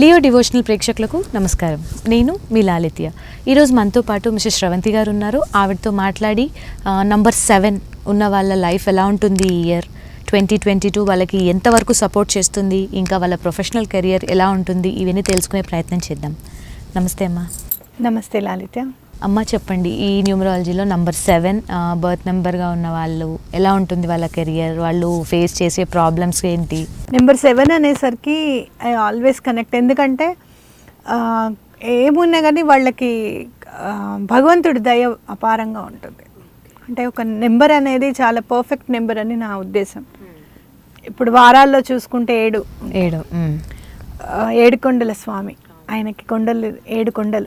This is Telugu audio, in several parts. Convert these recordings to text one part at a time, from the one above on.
లియో డివోషనల్ ప్రేక్షకులకు నమస్కారం. నేను మీ లాలిత్య. ఈరోజు మనతో పాటు మిస్టర్ శ్రవంతి గారు ఉన్నారు. ఆవిడతో మాట్లాడి నంబర్ సెవెన్ ఉన్న వాళ్ళ లైఫ్ ఎలా ఉంటుంది ఈ ఇయర్ ట్వంటీ ట్వంటీ టూ వాళ్ళకి ఎంతవరకు సపోర్ట్ చేస్తుంది? ఇంకా వాళ్ళ ప్రొఫెషనల్ కెరియర్ ఎలా ఉంటుంది? ఇవన్నీ తెలుసుకునే ప్రయత్నం చేద్దాం. నమస్తే అమ్మా. నమస్తే లాలిత్య. అమ్మ చెప్పండి ఈ న్యూమరాలజీలో నంబర్ సెవెన్ బర్త్ నెంబర్గా ఉన్న వాళ్ళు ఎలా ఉంటుంది వాళ్ళ కెరియర్? వాళ్ళు ఫేస్ చేసే ప్రాబ్లమ్స్ ఏంటి? నెంబర్ సెవెన్ అనేసరికి ఐ ఆల్వేస్ కనెక్ట్. ఎందుకంటే ఏమున్నా కానీ వాళ్ళకి భగవంతుడి దయ అపారంగా ఉంటుంది. అంటే ఒక నెంబర్ అనేది చాలా పర్ఫెక్ట్ నెంబర్ అని నా ఉద్దేశం. ఇప్పుడు వారాల్లో చూసుకుంటే ఏడు ఏడు మ్. ఆ, ఏడు కొండల స్వామి. ఆయనకి కొండలు ఏడు కొండలు.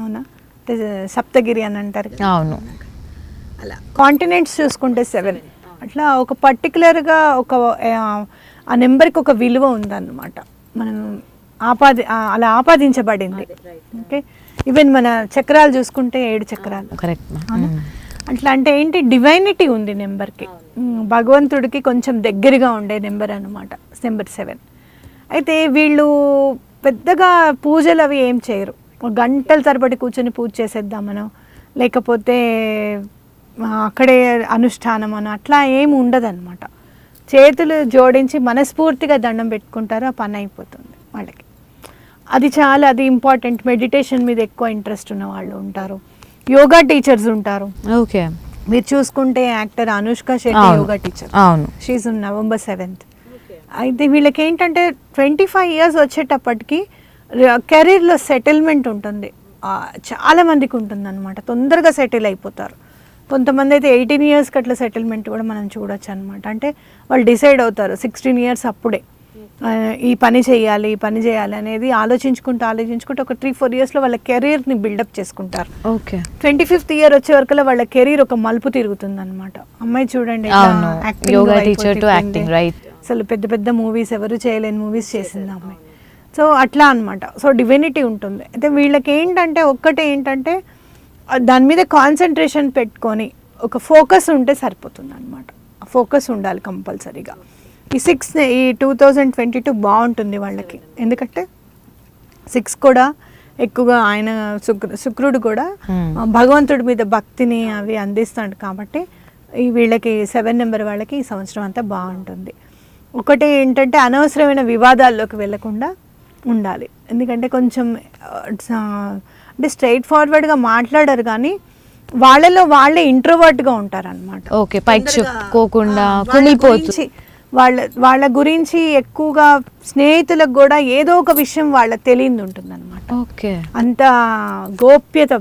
అవునా? సప్తగిరి అని అంటారు. అవును. అలా. కాంటినెంట్స్ చూసుకుంటే సెవెన్ అట్లా ఒక పర్టికులర్గా ఒక ఆ, నెంబర్కి ఒక విలువ ఉందన్నమాట. మనం ఆపాది అలా ఆపాదించబడింది. ఓకే ఈవెన్ మన చక్రాలు చూసుకుంటే ఏడు చక్రాలు. కరెక్ట్ అవునా? అట్లా అంటే ఏంటి? డివైనిటీ ఉంది నెంబర్కి. భగవంతుడికి కొంచెం దగ్గరగా ఉండే నెంబర్ అనమాట నెంబర్ సెవెన్ అయితే వీళ్ళు పెద్దగా పూజలు అవి ఏం చేయరు. గంటల తరబడి కూర్చొని పూజ చేసేద్దాం మనం. లేకపోతే అక్కడే అనుష్ఠానం అని అట్లా ఏమి ఉండదన్నమాట. చేతులు జోడించి మనస్ఫూర్తిగా దండం పెట్టుకుంటారు ఆ పని అయిపోతుంది వాళ్ళకి. అది చాలా అది ఇంపార్టెంట్ మెడిటేషన్ మీద ఎక్కువ ఇంట్రెస్ట్ ఉన్న వాళ్ళు ఉంటారు. యోగా టీచర్స్ ఉంటారు. ఓకే. మీరు చూసుకుంటే actor Anushka Shetty. Yoga teacher అవును. షీజ్ నవంబర్ సెవెంత్ అయితే వీళ్ళకి ఏంటంటే ట్వంటీ ఫైవ్ ఇయర్స్ వచ్చేటప్పటికి కెరీర్లో సెటిల్మెంట్ ఉంటుంది. ఆ, చాలా మందికి ఉంటుంది అనమాట తొందరగా సెటిల్ అయిపోతారు. కొంతమంది అయితే ఎయిటీన్ ఇయర్స్కి అట్లా సెటిల్మెంట్ కూడా మనం చూడొచ్చు అనమాట అంటే వాళ్ళు డిసైడ్ అవుతారు సిక్స్టీన్ ఇయర్స్ అప్పుడే. ఈ పని చేయాలి ఈ పని చేయాలి అనేది ఆలోచించుకుంటూ ఆలోచించుకుంటూ ఒక త్రీ ఫోర్ ఇయర్స్లో వాళ్ళ కెరీర్ని బిల్డప్ చేసుకుంటారు. ఓకే. ట్వంటీ ఫిఫ్త్ ఇయర్ వచ్చే వరకు వాళ్ళ కెరీర్ ఒక మలుపు తిరుగుతుంది అనమాట అమ్మాయి చూడండి. అసలు పెద్ద పెద్ద మూవీస్ ఎవరు చేయలేని మూవీస్ చేసింది అమ్మాయి. సో అట్లా అన్నమాట. సో డివినిటీ ఉంటుంది. అయితే వీళ్ళకి ఏంటంటే ఒక్కటే ఏంటంటే దాని మీద కాన్సన్ట్రేషన్ పెట్టుకొని ఒక ఫోకస్ ఉంటే సరిపోతుంది అనమాట ఫోకస్ ఉండాలి కంపల్సరీగా. ఈ సిక్స్ ఈ టూ థౌజండ్ ట్వంటీ టూ బాగుంటుంది వాళ్ళకి. ఎందుకంటే సిక్స్ కూడా ఎక్కువగా ఆయన శుక్ర శుక్రుడు కూడా Hmm. భగవంతుడి మీద భక్తిని అవి అందిస్తాడు కాబట్టి ఈ వీళ్ళకి సెవెన్ నెంబర్ వాళ్ళకి ఈ సంవత్సరం అంతా బాగుంటుంది. ఒకటి ఏంటంటే అనవసరమైన వివాదాల్లోకి వెళ్ళకుండా ఉండాలి. ఎందుకంటే కొంచెం అంటే స్ట్రైట్ ఫార్వర్డ్గా మాట్లాడరు కానీ వాళ్ళలో వాళ్ళే ఇంట్రోవర్ట్గా ఉంటారన్నమాట. ఓకే పైకి తొందరగా, చెప్పుకోకుండా ఆ, వాళ్ళ వాళ్ళ వాళ్ళ గురించి ఎక్కువగా స్నేహితులకు కూడా ఏదో ఒక విషయం వాళ్ళకి తెలియదు ఉంటుంది అనమాట ఓకే. అంత గోప్యత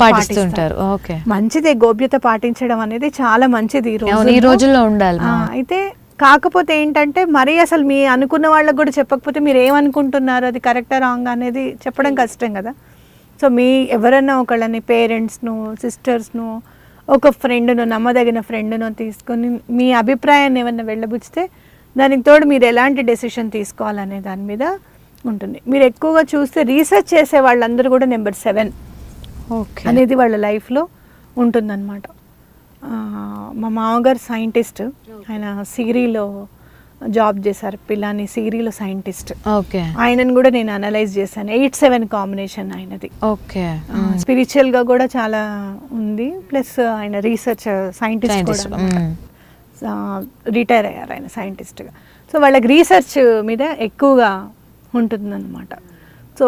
పాటిస్తుంటారు. ఓకే. మంచిదే గోప్యత పాటించడం అనేది చాలా మంచిది ఈ రోజుల్లో. ఉండాలి ఆ, అయితే కాకపోతే ఏంటంటే మరి అసలు మీ అనుకున్న వాళ్ళకి కూడా చెప్పకపోతే మీరు ఏమనుకుంటున్నారు? అది కరెక్టా రాంగ్ అనేది చెప్పడం కష్టం కదా. సో మీ ఎవరన్నా ఒకళ్ళని పేరెంట్స్ను సిస్టర్స్ను ఒక ఫ్రెండ్ను నమ్మదగిన ఫ్రెండ్ను తీసుకొని మీ అభిప్రాయాన్ని ఏమన్నా వెళ్ళబుచ్చితే దానికి తోడు మీరు ఎలాంటి డెసిషన్ తీసుకోవాలనే దాని మీద ఉంటుంది. మీరు ఎక్కువగా చూస్తే రీసెర్చ్ చేసే వాళ్ళందరూ కూడా నెంబర్ సెవెన్ ఓకే అనేది వాళ్ళ లైఫ్లో ఉంటుందన్నమాట. మా మామగారు సైంటిస్ట్. ఆయన సిగిరిలో జాబ్ చేశారు పిల్లని సిగిరిలో సైంటిస్ట్. ఓకే. ఆయనను కూడా నేను అనలైజ్ చేశాను. ఎయిట్ సెవెన్ కాంబినేషన్ ఆయనది. ఓకే. స్పిరిచువల్గా కూడా చాలా ఉంది. ప్లస్ ఆయన రీసెర్చ్ సైంటిస్ట్ కూడా. రిటైర్ అయ్యారు ఆయన సైంటిస్ట్గా. సో వాళ్ళకి రీసెర్చ్ మీద ఎక్కువగా ఉంటుందన్నమాట. సో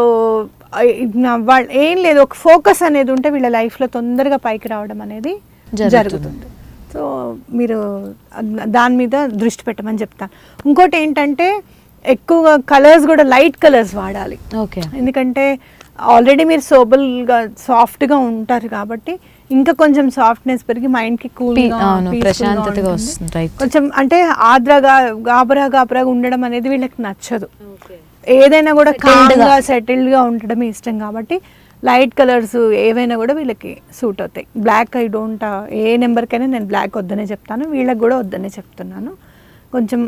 వాళ్ళు ఏం లేదు. ఒక ఫోకస్ అనేది ఉంటే వీళ్ళ లైఫ్లో తొందరగా పైకి రావడం అనేది జరుగుతుంది. సో మీరు దాని మీద దృష్టి పెట్టమని చెప్తాను. ఇంకోటి ఏంటంటే ఎక్కువగా కలర్స్ కూడా లైట్ కలర్స్ వాడాలి. ఓకే. ఎందుకంటే ఆల్రెడీ మీరు సోబల్గా సాఫ్ట్గా ఉంటారు కాబట్టి ఇంకా కొంచెం సాఫ్ట్నెస్ పెరిగి మైండ్కి కూల్ ప్రశాంతతగా వస్తుంది. కొంచెం అంటే ఆద్రగా గాబరా గాబరాగా ఉండడం అనేది వీళ్ళకి నచ్చదు. ఏదైనా కూడా. కామ్గా సెటిల్డ్గా ఉండడమే ఇష్టం కాబట్టి లైట్ కలర్స్ ఏవైనా కూడా వీళ్ళకి సూట్ అవుతాయి. బ్లాక్ ఐ డోంట్ ఏ నెంబర్కైనా నేను బ్లాక్ వద్దనే చెప్తాను వీళ్ళకి కూడా వద్దనే చెప్తున్నాను. కొంచెం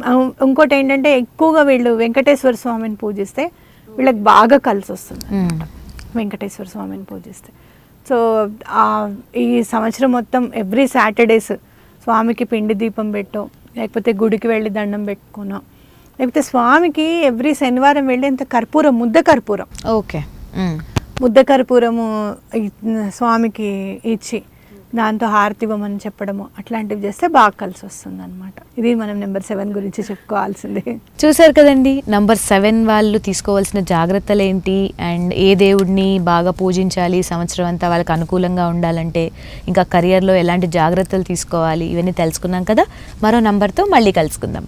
ఇంకోటి ఏంటంటే ఎక్కువగా వీళ్ళు వెంకటేశ్వర స్వామిని పూజిస్తే వీళ్ళకి బాగా కలిసి వస్తుంది. వెంకటేశ్వర స్వామిని పూజిస్తే. సో ఈ సంవత్సరం మొత్తం ఎవ్రీ సాటర్డేస్ స్వామికి పిండి దీపం పెట్టో లేకపోతే గుడికి వెళ్ళి దండం పెట్టుకునో లేకపోతే స్వామికి ఎవ్రీ శనివారం వెళ్ళి ఇంత కర్పూరం ముద్ద కర్పూరం. ఓకే. ముద్దకర్పూరము స్వామికి ఇచ్చి దాంతో హారతి ఇవ్వమని చెప్పడము అట్లాంటివి చేస్తే బాగా కలిసి వస్తుంది అనమాట ఇది మనం నెంబర్ సెవెన్ గురించి చెప్పుకోవాల్సిందే. చూసారు కదండి నంబర్ సెవెన్ వాళ్ళు తీసుకోవాల్సిన జాగ్రత్తలు ఏంటి అండ్ ఏ దేవుడిని బాగా పూజించాలి? సంవత్సరం అంతా వాళ్ళకి అనుకూలంగా ఉండాలంటే ఇంకా కెరియర్లో ఎలాంటి జాగ్రత్తలు తీసుకోవాలి? ఇవన్నీ తెలుసుకున్నాం కదా. మరో నంబర్తో మళ్ళీ కలుసుకుందాం.